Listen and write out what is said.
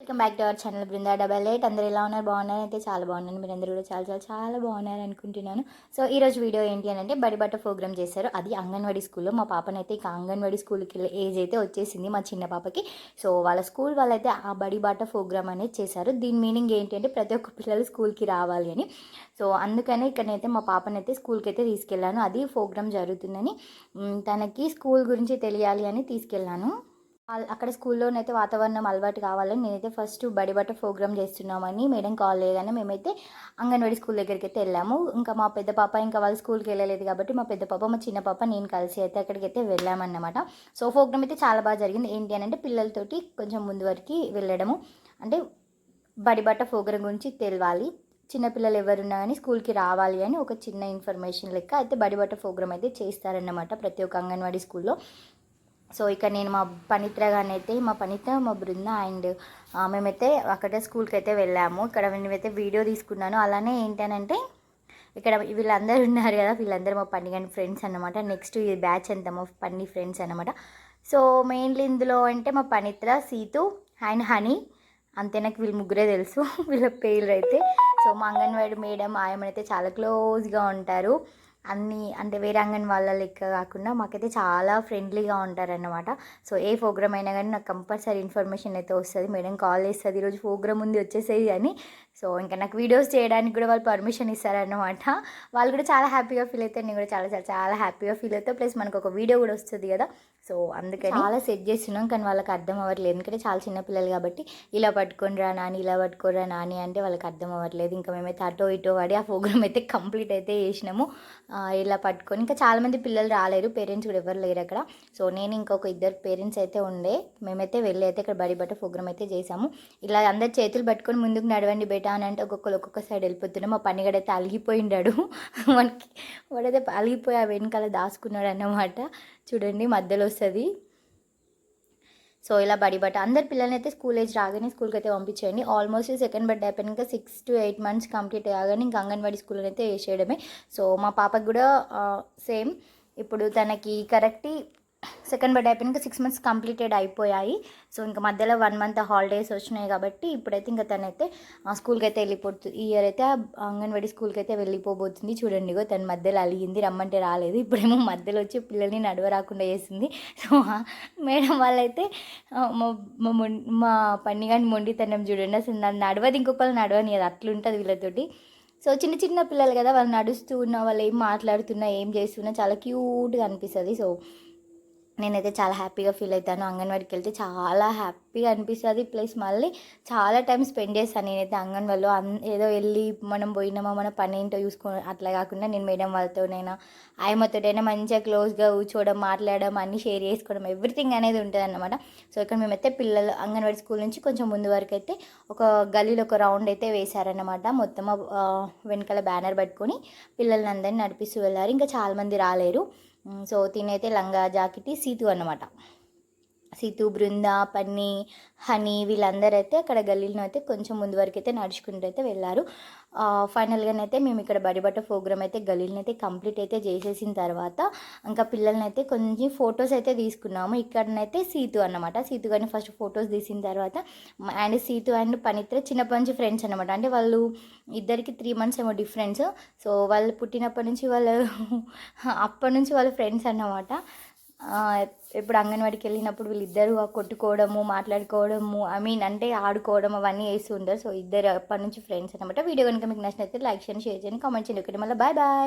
Welcome back to our channel Brinda double eight అందరూ ఎలా ఉన్నారు? బాగున్నారు? అయితే చాలా బాగున్నాను. మీరు అందరూ కూడా చాలా చాలా చాలా బాగున్నారు అనుకుంటున్నాను. సో ఈ రోజు వీడియో ఏంటి అని అంటే బడి బట్ట ప్రోగ్రామ్ చేశారు. అది అంగన్వాడీ స్కూల్లో. మా పాపనైతే ఇక అంగన్వాడీ స్కూల్కి వెళ్ళే ఏజ్ అయితే వచ్చేసింది మా చిన్న పాపకి. సో వాళ్ళ స్కూల్ వాళ్ళైతే ఆ బడి బాట ప్రోగ్రామ్ అనేది చేశారు. దీని మీనింగ్ ఏంటి అంటే ప్రతి ఒక్క పిల్లలు స్కూల్కి రావాలి అని. సో అందుకనే ఇక్కడనైతే మా పాపనైతే స్కూల్కి అయితే తీసుకెళ్ళాను. అది ప్రోగ్రామ్ జరుగుతుందని తనకి స్కూల్ గురించి తెలియాలి అని తీసుకెళ్ళాను. అక్కడ స్కూల్లోనైతే వాతావరణం అలవాటు కావాలని నేనైతే ఫస్ట్ బడి బట్ట ప్రోగ్రామ్ చేస్తున్నామని మేడం కాల్ లేదని మేమైతే అంగన్వాడీ స్కూల్ దగ్గరికి అయితే వెళ్ళాము. ఇంకా మా పెద్ద పాప ఇంకా వాళ్ళ స్కూల్కి వెళ్ళలేదు కాబట్టి మా పెద్ద పాప మా చిన్న పాప నేను కలిసి అయితే అక్కడికి అయితే వెళ్ళామన్నమాట. సో ప్రోగ్రామ్ అయితే చాలా బాగా జరిగింది. ఏంటి అని అంటే పిల్లలతోటి కొంచెం ముందు వరకు వెళ్ళడము. అంటే బడి బట్ట ప్రోగ్రామ్ గురించి తెలవాలి. చిన్నపిల్లలు ఎవరున్నా కానీ స్కూల్కి రావాలి అని ఒక చిన్న ఇన్ఫర్మేషన్ లెక్క అయితే బడి బట్ట ప్రోగ్రామ్ అయితే చేస్తారన్నమాట ప్రతి ఒక్క అంగన్వాడీ స్కూల్లో. సో ఇక్కడ నేను మా పనిత్ర గారిని అయితే మా పనిత్ర మా బృంద అండ్ మేమైతే అక్కడ స్కూల్కి అయితే వెళ్ళాము. ఇక్కడ మేమైతే వీడియో తీసుకున్నాను. అలానే ఏంటనంటే ఇక్కడ వీళ్ళందరూ ఉన్నారు కదా వీళ్ళందరూ మా పని ఫ్రెండ్స్ అన్నమాట. నెక్స్ట్ ఈ బ్యాచ్ అంతా మా పన్ని ఫ్రెండ్స్ అనమాట సో మెయిన్లీ ఇందులో అంటే మా పనిత్ర సీతు అండ్ హనీ. అంతే నాకు వీళ్ళు ముగ్గురే తెలుసు వీళ్ళ పేర్లు అయితే సో మా అంగన్వాడి మేడం ఆయమైతే చాలా క్లోజ్గా ఉంటారు. అన్ని అంటే వేరే అంగన్ వాళ్ళ లెక్క కాకుండా మాకైతే చాలా ఫ్రెండ్లీగా ఉంటారన్నమాట. సో ఏ ప్రోగ్రామ్ అయినా కానీ నాకు కంపల్సరీ ఇన్ఫర్మేషన్ అయితే వస్తుంది. మేడం కాల్ చేస్తుంది. ఈరోజు ప్రోగ్రామ్ ఉంది వచ్చేసేది అని. సో ఇంకా నాకు వీడియోస్ చేయడానికి కూడా వాళ్ళు పర్మిషన్ ఇస్తారన్నమాట. వాళ్ళు కూడా చాలా హ్యాపీగా ఫీల్ అవుతారు నేను కూడా చాలా చాలా చాలా హ్యాపీగా ఫీల్ అవుతా. ప్లస్ మనకు ఒక వీడియో కూడా వస్తుంది కదా. సో అందుకని చాలా సెట్ చేస్తున్నాం కానీ వాళ్ళకి అర్థం అవ్వట్లేదు. ఎందుకంటే చాలా చిన్న పిల్లలు కాబట్టి ఇలా పట్టుకొని రా నాని ఇలా పట్టుకోరా నాని అంటే వాళ్ళకి అర్థం అవ్వట్లేదు. ఇంకా మేమైతే అటో ఇటో పడి ఆ ప్రోగ్రామ్ అయితే కంప్లీట్ అయితే చేసినాము. ఇలా పట్టుకొని ఇంకా చాలామంది పిల్లలు రాలేరు పేరెంట్స్ కూడా ఎవరు లేరు అక్కడ. సో నేను ఇంకొక ఇద్దరు పేరెంట్స్ అయితే ఉండే. మేమైతే వెళ్ళి అయితే ఇక్కడ బడి బట్ట ప్రోగ్రామ్ అయితే చేసాము ఇలా అందరు చేతులు పట్టుకొని ముందుకు నడవండి బేటా అని అంటే ఒక్కొక్కరు ఒక్కొక్క సైడ్ వెళ్ళిపోతున్నాం మా పనిగడైతే అలిగిపోయిండాడు. మనకి వాడైతే అలిగిపోయి ఆ వెనకాల దాచుకున్నాడు అన్నమాట. చూడండి మధ్యలో వస్తుంది. సో ఇలా బడి బట్ట అందరు పిల్లల్ని అయితే స్కూల్ ఏజ్ రాగానే స్కూల్కి అయితే పంపించేయండి ఆల్మోస్ట్ సెకండ్ బర్త్డే అయిపోయినాక six to eight months complete అయ్యాగానే ఇంకా అంగన్వాడీ స్కూల్ అయితే వేసేయడమే. సో మా పాపకు కూడా సేమ్ ఇప్పుడు తనకి కరెక్ట్ సెకండ్ బర్త్డే అయిపోయినాక సిక్స్ మంత్స్ కంప్లీటెడ్ అయిపోయాయి. సో ఇంకా మధ్యలో వన్ మంత్ హాలిడేస్ వచ్చినాయి కాబట్టి ఇప్పుడైతే ఇంకా తనైతే ఆ స్కూల్కి అయితే వెళ్ళిపోతుంది ఈ ఇయర్ అయితే అంగన్వాడీ స్కూల్కి అయితే వెళ్ళిపోబోతుంది. చూడండి ఇగో తన మధ్యలో అలిగింది రమ్మంటే రాలేదు. ఇప్పుడేమో మధ్యలో వచ్చి పిల్లల్ని నడవ రాకుండా చేసింది. సో మేడం వాళ్ళైతే మా మా మా పన్నిగాని మొండితనం చూడండి. అసలు నన్ను నడవది ఇంకొకళ్ళు నడవని అది అట్లుంటుంది వీళ్ళతోటి. సో చిన్న చిన్న పిల్లలు కదా వాళ్ళు నడుస్తూ ఉన్న వాళ్ళు ఏం మాట్లాడుతున్నా ఏం చేస్తున్నా చాలా క్యూట్గా అనిపిస్తుంది. సో నేనైతే చాలా హ్యాపీగా ఫీల్ అవుతాను. అంగన్వాడికి వెళ్తే చాలా హ్యాపీగా అనిపిస్తుంది. ప్లస్ మళ్ళీ చాలా టైం స్పెండ్ చేస్తాను నేనైతే అంగన్వాడిలో. అన్ ఏదో వెళ్ళి మనం పోయినామా మన పని ఏంటో చూసుకో అట్లా కాకుండా నేను మేడం వాళ్ళతోనైనా ఆయమతోటైనా మంచిగా క్లోజ్గా కూర్చోవడం మాట్లాడడం అన్నీ షేర్ చేసుకోవడం ఎవ్రీథింగ్ అనేది ఉంటుంది అనమాట సో ఇక్కడ మేమైతే పిల్లలు అంగన్వాడి స్కూల్ నుంచి కొంచెం ముందు వరకు అయితే ఒక గల్లీలో ఒక రౌండ్ అయితే వేశారనమాట మొత్తం వెనకాల బ్యానర్ పట్టుకొని పిల్లల్ని అందరినీ నడిపిస్తూ వెళ్ళారు ఇంకా చాలామంది రాలేరు. సో తినైతే లంగా జాకెట్ సీతు అన్నమాట. సీతు బృంద పన్ని హనీ వీళ్ళందరూ అయితే అక్కడ గల్లీలో అయితే కొంచెం ముందు వరకు అయితే నడుచుకుంటూ అయితే వెళ్ళారు ఫైనల్గానైతే మేము ఇక్కడ బడిబట్ట ప్రోగ్రామ్ అయితే గల్లీలను అయితే కంప్లీట్ అయితే చేసేసిన తర్వాత ఇంకా పిల్లల్ని అయితే కొంచెం ఫొటోస్ అయితే తీసుకున్నాము. ఇక్కడనైతే సీతు అన్నమాట. సీతు గారిని ఫస్ట్ ఫొటోస్ తీసిన తర్వాత అండ్ సీతు అండ్ పనిత్ర చిన్నప్పటి నుంచి ఫ్రెండ్స్ అనమాట అంటే వాళ్ళు ఇద్దరికి త్రీ మంత్స్ ఏమో డిఫరెన్స్. సో వాళ్ళు పుట్టినప్పటి నుంచి వాళ్ళు అప్పటి నుంచి వాళ్ళు ఫ్రెండ్స్ అన్నమాట. ఇప్పుడు అంగన్వాడికి వెళ్ళినప్పుడు వీళ్ళిద్దరు ఆ కొట్టుకోవడము మాట్లాడుకోవడము ఐ మీన్ అంటే ఆడుకోవడం అవన్నీ వేసి ఉండరు సో ఇద్దరు అప్పటి నుంచి ఫ్రెండ్స్ అనమాట వీడియో కనుక మీకు నచ్చినట్లయితే లైక్ చేయండి షేర్ చేయండి. కామెంట్ చేయండి. ఒకటి మళ్ళీ. Bye bye